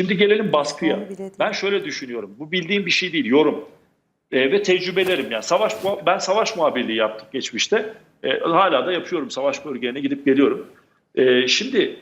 Şimdi gelelim baskıya. Ben şöyle düşünüyorum. Bu bildiğim bir şey değil, yorum. E, ve tecrübelerim yani savaş ben savaş muhabirliği yaptık geçmişte. E, hala da yapıyorum. Savaş bölgelerine gidip geliyorum. E, şimdi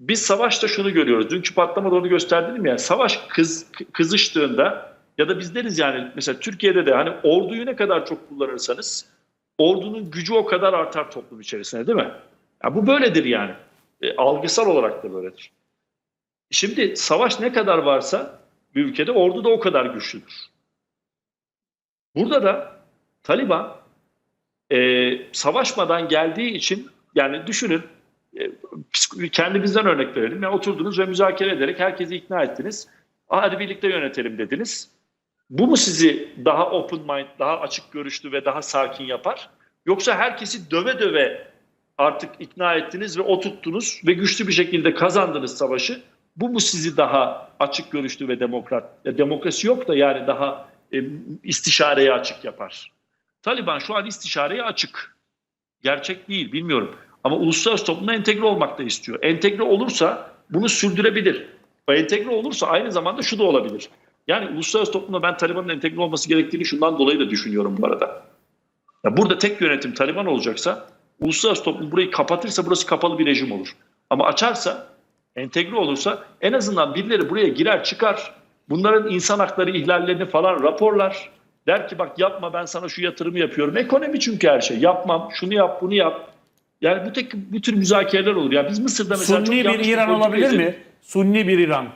biz savaşta şunu görüyoruz. Dünkü patlamada onu gösterdim ya. Savaş kız kızıştığında ya da biz deriz yani mesela Türkiye'de de hani orduyu ne kadar çok kullanırsanız ordunun gücü o kadar artar toplum içerisinde değil mi? Ya bu böyledir yani. E, algısal olarak da böyledir. Şimdi savaş ne kadar varsa bir ülkede ordu da o kadar güçlüdür. Burada da Taliban e, savaşmadan geldiği için yani düşünün e, kendimizden örnek verelim. Yani oturdunuz ve müzakere ederek herkesi ikna ettiniz. "Aa, Hadi birlikte yönetelim dediniz. Bu mu sizi daha open mind, daha açık görüşlü ve daha sakin yapar? Yoksa herkesi döve döve artık ikna ettiniz ve oturttunuz ve güçlü bir şekilde kazandınız savaşı. Bu mu sizi daha açık görüşlü ve demokrat, ya demokrasi yok da yani daha e, istişareye açık yapar? Taliban şu an istişareye açık. Gerçek değil, bilmiyorum. Ama uluslararası toplumda entegre olmak da istiyor. Entegre olursa bunu sürdürebilir. Ve entegre olursa aynı zamanda şu da olabilir. Yani uluslararası toplumda ben Taliban'ın entegre olması gerektiğini şundan dolayı da düşünüyorum bu arada. Ya burada tek yönetim Taliban olacaksa, uluslararası toplum burayı kapatırsa burası kapalı bir rejim olur. Ama açarsa, entegre olursa en azından birileri buraya girer çıkar. Bunların insan hakları ihlallerini falan raporlar. Der ki bak yapma ben sana şu yatırımı yapıyorum. Ekonomi çünkü her şey. Yapmam, şunu yap, bunu yap. Yani bu tek bu tür müzakereler olur. Ya biz Mısır'da mesela çok Sunni bir yanlış İran olabilir mi? Sunni bir İran.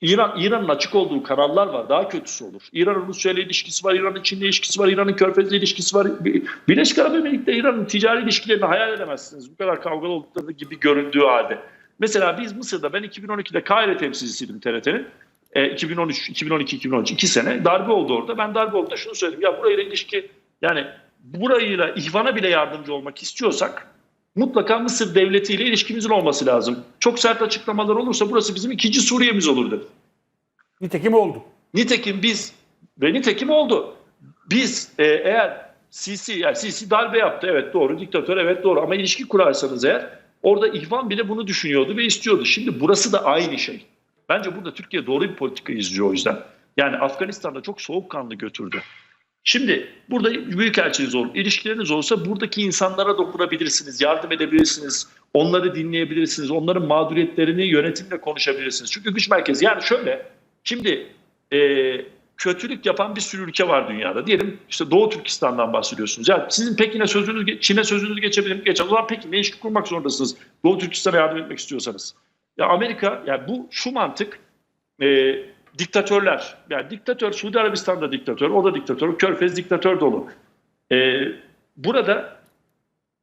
İran İran'ın açık olduğu kanallar var. Daha kötüsü olur. İran'ın Rusya ile ilişkisi var, İran'ın Çin'le ilişkisi var, İran'ın Körfez'le ilişkisi var. Bir- Birleşik Arap Emirlikleri İran'ın ticari ilişkilerini hayal edemezsiniz. Bu kadar kavgalı oldukları gibi göründüğü halde. Mesela biz Mısır'da ben 2012'de Kahire temsilcisiydim TRT'nin. E, 2013, 2012, 2013 iki sene darbe oldu orada. Ben darbe olduğunda şunu söyledim. Ya burayla ilişki yani burayla ihvana bile yardımcı olmak istiyorsak mutlaka Mısır devletiyle ilişkimizin olması lazım. Çok sert açıklamalar olursa burası bizim ikinci Suriye'miz olur dedim. Nitekim oldu. Nitekim biz ve nitekim oldu. Biz e, eğer Sisi yani Sisi darbe yaptı evet doğru diktatör evet doğru ama ilişki kurarsanız eğer orada ihvan bile bunu düşünüyordu ve istiyordu. Şimdi burası da aynı şey. Bence burada Türkiye doğru bir politika izliyor o yüzden. Yani Afganistan'da çok soğukkanlı götürdü. Şimdi burada büyükelçiniz olur, ilişkileriniz olursa buradaki insanlara dokunabilirsiniz, yardım edebilirsiniz, onları dinleyebilirsiniz, onların mağduriyetlerini yönetimle konuşabilirsiniz. Çünkü güç merkezi yani şöyle, şimdi e, kötülük yapan bir sürü ülke var dünyada. Diyelim işte Doğu Türkistan'dan bahsediyorsunuz. Yani sizin Pekin'e sözünüz, Çin'e sözünüz geçebilir mi? Geçer. O zaman Pekin'le ilişki kurmak zorundasınız. Doğu Türkistan'a yardım etmek istiyorsanız. Ya Amerika, yani bu şu mantık, e, diktatörler. Yani diktatör, Suudi Arabistan'da diktatör, o da diktatör, Körfez diktatör dolu. E, burada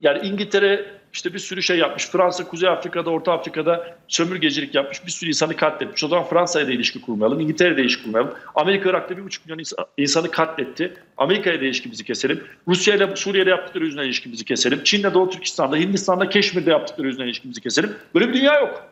yani İngiltere işte bir sürü şey yapmış. Fransa, Kuzey Afrika'da, Orta Afrika'da sömürgecilik yapmış. Bir sürü insanı katletmiş. O zaman Fransa'ya da ilişki kurmayalım. İngiltere'yle de ilişki kurmayalım. Amerika Irak'ta bir buçuk milyon insan- insanı katletti. Amerika'ya da ilişkimizi keselim. Rusya ile Suriye'de yaptıkları yüzünden ilişkimizi keselim. Çin'le Doğu Türkistan'da, Hindistan'da, Keşmir'de yaptıkları yüzünden ilişkimizi keselim. Böyle bir dünya yok.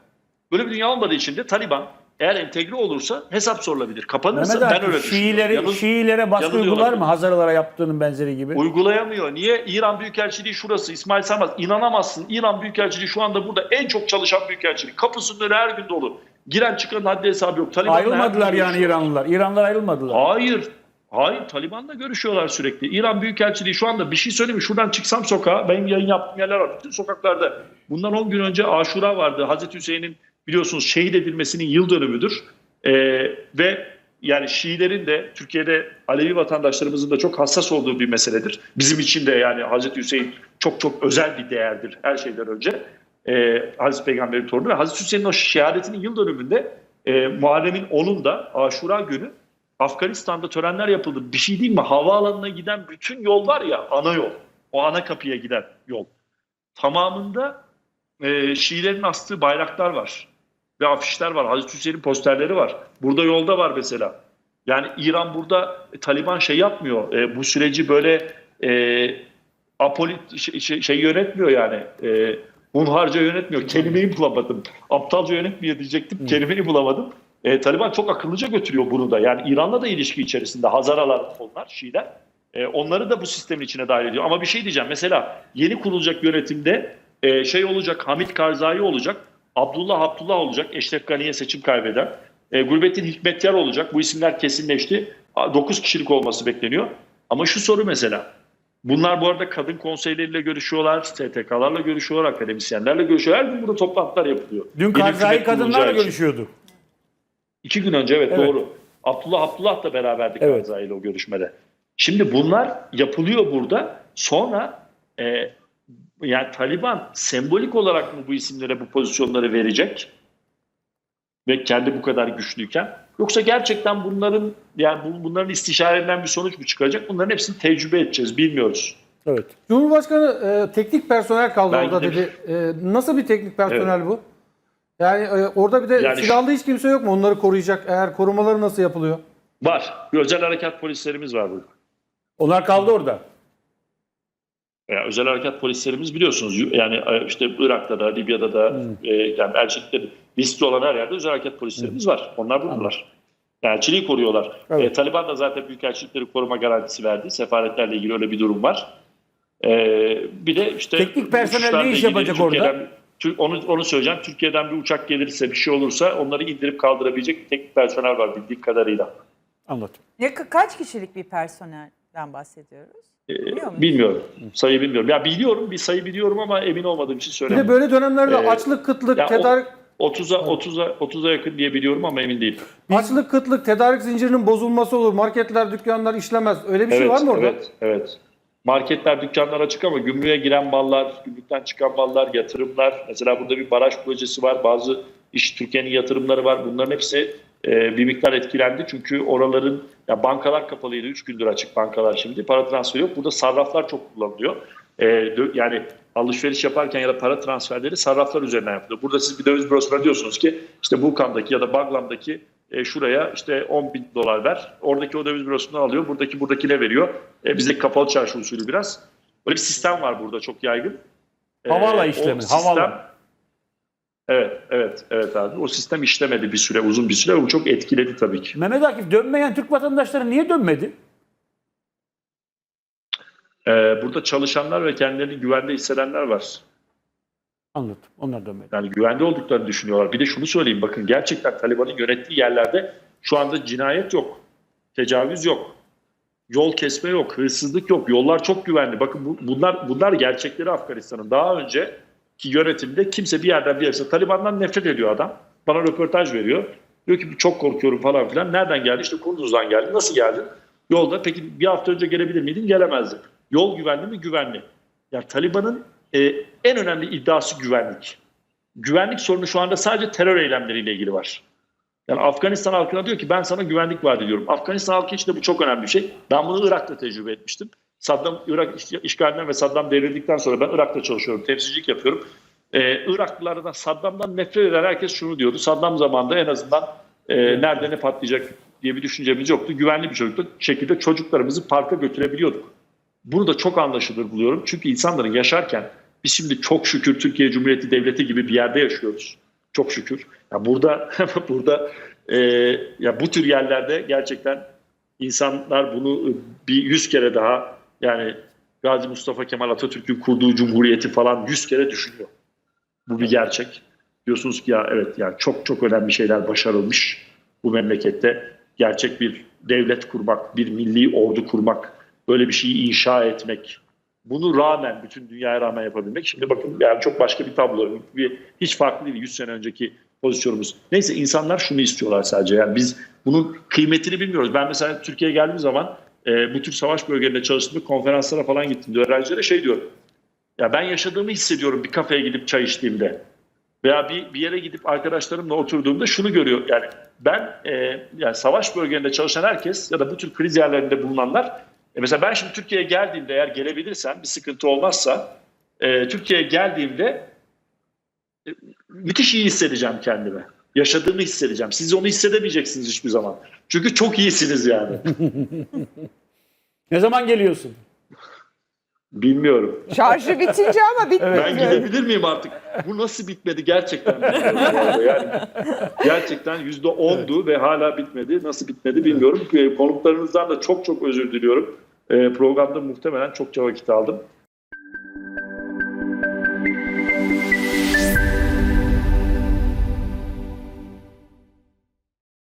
Böyle bir dünya olmadığı için de Taliban eğer entegre olursa hesap sorulabilir. Kapanırsa Mehmet ben öyle Akif, düşünüyorum. Şiileri, Yanıl- Şiilere baskı uygular mı? Hazarlara yaptığının benzeri gibi. Uygulayamıyor. Niye? İran Büyükelçiliği şurası. İsmail Sarmaz. İnanamazsın. İran Büyükelçiliği şu anda burada en çok çalışan Büyükelçilik. Kapısının önü her gün dolu. Giren çıkan haddi hesabı yok. Taliban'la Ayrılmadılar yani. İranlılar. İranlılar ayrılmadılar. Hayır. Hayır. Taliban'la görüşüyorlar sürekli. İran Büyükelçiliği şu anda bir şey söyleyeyim mi? Şuradan çıksam sokağa, benim yayın yaptığım yerler var. Bütün sokaklarda. Bundan 10 gün önce Aşura vardı. Hazreti Hüseyin'in biliyorsunuz şehit edilmesinin yıl dönümüdür. Ee, ve yani Şiilerin de Türkiye'de Alevi vatandaşlarımızın da çok hassas olduğu bir meseledir. Bizim için de yani Hazreti Hüseyin çok çok özel bir değerdir her şeyden önce. Ee, Hazreti Peygamber'in torunu ve Hazreti Hüseyin'in o şehadetinin yıl dönümünde e, Muharrem'in 10'unda Aşura günü Afganistan'da törenler yapıldı. Bir şey değil mi? Havaalanına giden bütün yol var ya ana yol. O ana kapıya giden yol. Tamamında e, Şiilerin astığı bayraklar var. Ve afişler var. Hazreti Hüseyin'in posterleri var. Burada yolda var mesela. Yani İran burada e, Taliban şey yapmıyor. E, bu süreci böyle e, apolit şey, şey, şey yönetmiyor yani. E, hunharca yönetmiyor. Kelimeyi bulamadım. Aptalca yönetmiyor diyecektim. Kelimeyi bulamadım. E, Taliban çok akıllıca götürüyor bunu da. Yani İran'la da ilişki içerisinde. Hazaralar onlar, Şiiler. E, onları da bu sistemin içine dahil ediyor. Ama bir şey diyeceğim. Mesela yeni kurulacak yönetimde e, şey olacak, Hamit Karzai olacak. Abdullah Abdullah olacak. Eşref Gani'ye seçim kaybeden. E, Gurbettin Hikmetyar olacak. Bu isimler kesinleşti. 9 kişilik olması bekleniyor. Ama şu soru mesela. Bunlar bu arada kadın konseyleriyle görüşüyorlar, STK'larla görüşüyorlar, akademisyenlerle görüşüyorlar. Her gün burada toplantılar yapılıyor. Dün Karzai kadınlarla görüşüyordu. İki gün önce evet, Evet. doğru. Abdullah Abdullah da beraberdik Evet. Karzai ile o görüşmede. Şimdi bunlar yapılıyor burada. Sonra e, yani Taliban sembolik olarak mı bu isimlere bu pozisyonları verecek? Ve kendi bu kadar güçlüyken yoksa gerçekten bunların yani bu- bunların istişarelerinden bir sonuç mu çıkacak? Bunların hepsini tecrübe edeceğiz. Bilmiyoruz. Evet. Cumhurbaşkanı e, teknik personel kaldı Ben orada dedi. E, nasıl bir teknik personel bu? Yani e, orada bir de Yani silahlı hiç kimse yok mu? Onları koruyacak. Eğer korumaları nasıl yapılıyor? Var. Bir özel harekat polislerimiz var burada. Onlar kaldı orada. Yani özel harekat polislerimiz biliyorsunuz yani e, işte Irak'ta da Libya'da da e, yani elçilikte riskli olan her yerde özel harekat polislerimiz var. Onlar buradalar. Elçiliği koruyorlar. Evet. E, Taliban da zaten büyükelçilikleri koruma garantisi verdi. Sefaretlerle ilgili öyle bir durum var. E, bir de işte Teknik personel ne iş yapacak Türkiye'den- orada? Onu, onu söyleyeceğim. Türkiye'den bir uçak gelirse bir şey olursa onları indirip kaldırabilecek bir teknik personel var bildiğim kadarıyla. Anlat. Ne, ka- kaç kişilik bir personelden bahsediyoruz? Bilmiyorum. Sayı bilmiyorum. Ya biliyorum bir sayı biliyorum ama emin olmadığım için Bir söylemiyorum. de böyle dönemlerde Ee, açlık, kıtlık, tedarik 30'a 30'a 30'a yakın diye biliyorum ama emin değilim. açlık, kıtlık, tedarik zincirinin bozulması olur. Marketler, dükkanlar işlemez. Öyle bir şey var mı orada? Evet, evet. Marketler, dükkanlar açık ama gümrüğe giren mallar, gümrükten çıkan mallar, yatırımlar. Mesela burada bir baraj projesi var. Bazı iş Türkiye'nin yatırımları var. Bunların hepsi e, bir miktar etkilendi. Çünkü oraların ya bankalar kapalıydı. 3 gündür açık bankalar şimdi. Para transferi yok. Burada sarraflar çok kullanılıyor. E, yani alışveriş yaparken ya da para transferleri sarraflar üzerinden yapılıyor. Burada siz bir döviz bürosuna diyorsunuz ki işte Bulkan'daki ya da Baglam'daki e, şuraya işte 10 bin dolar ver. Oradaki o döviz bürosundan alıyor. Buradaki buradakine veriyor. E, bizdeki kapalı çarşı usulü biraz. Böyle bir sistem var burada çok yaygın. Havala o işlemi, sistem- havala. Evet, evet, abi. O sistem işlemedi bir süre, uzun bir süre. Bu çok etkiledi tabii ki. Mehmet Akif dönmeyen Türk vatandaşları niye dönmedi? E, burada çalışanlar ve kendilerini güvende hissedenler var. Anlat. Onlar dönmedi. Yani güvende olduklarını düşünüyorlar. Bir de şunu söyleyeyim bakın gerçekten Taliban'ın yönettiği yerlerde şu anda cinayet yok. Tecavüz yok. Yol kesme yok, hırsızlık yok. Yollar çok güvenli. Bakın bu- bunlar bunlar gerçekleri Afganistan'ın. Daha önceki yönetimde kimse bir yerden bir yere Taliban'dan nefret ediyor adam. Bana röportaj veriyor. Diyor ki çok korkuyorum falan filan. Nereden geldi? İşte Kunduz'dan geldi. Nasıl geldin? Yolda. Peki bir hafta önce gelebilir miydin? Gelemezdim. Yol güvenli mi? Güvenli. Yani Taliban'ın e, en önemli iddiası güvenlik. Güvenlik sorunu şu anda sadece terör eylemleriyle ilgili var. Yani Afganistan halkına diyor ki ben sana güvenlik vaat ediyorum. Afganistan halkı için de bu çok önemli bir şey. Ben bunu Irak'ta tecrübe etmiştim. Saddam Irak iş- işgalinden ve Saddam devrildikten sonra ben Irak'ta çalışıyorum, temsilcilik yapıyorum. Ee, Iraklılardan, Saddam'dan nefret eden herkes şunu diyordu. Saddam zamanında en azından e, nerede ne patlayacak diye bir düşüncemiz yoktu. Güvenli bir çocuktu. şekilde çocuklarımızı parka götürebiliyorduk. Bunu da çok anlaşılır buluyorum. Çünkü insanların yaşarken biz şimdi çok şükür Türkiye Cumhuriyeti Devleti gibi bir yerde yaşıyoruz. Çok şükür. Ya burada burada e, ya bu tür yerlerde gerçekten insanlar bunu e, bir yüz kere daha yani Gazi Mustafa Kemal Atatürk'ün kurduğu cumhuriyeti falan yüz kere düşünüyor. Bu bir gerçek. Diyorsunuz ki ya evet yani çok çok önemli şeyler başarılmış bu memlekette. Gerçek bir devlet kurmak, bir milli ordu kurmak, böyle bir şeyi inşa etmek. Bunu rağmen, bütün dünyaya rağmen yapabilmek. Şimdi bakın yani çok başka bir tablo. Bir, hiç farklı değil 100 sene önceki pozisyonumuz. Neyse insanlar şunu istiyorlar sadece. Yani biz bunun kıymetini bilmiyoruz. Ben mesela Türkiye'ye geldiğim zaman e, bu tür savaş bölgelerinde çalıştığımda konferanslara falan gittim. Öğrencilere şey diyorum. Ya ben yaşadığımı hissediyorum bir kafeye gidip çay içtiğimde. Veya bir, bir yere gidip arkadaşlarımla oturduğumda şunu görüyor. Yani ben e, yani savaş bölgelerinde çalışan herkes ya da bu tür kriz yerlerinde bulunanlar e, mesela ben şimdi Türkiye'ye geldiğimde eğer gelebilirsem bir sıkıntı olmazsa e, Türkiye'ye geldiğimde e, müthiş iyi hissedeceğim kendimi. Yaşadığımı hissedeceğim. Siz onu hissedemeyeceksiniz hiçbir zaman. Çünkü çok iyisiniz yani. Ne zaman geliyorsun? Bilmiyorum. Şarjı bitince ama bitmedi. Ben gidebilir miyim artık? Bu nasıl bitmedi gerçekten. Yani gerçekten yüzde ondu ve hala bitmedi. Nasıl bitmedi bilmiyorum. E, Konuklarınızdan da çok çok özür diliyorum. E, Programda muhtemelen çokça vakit aldım.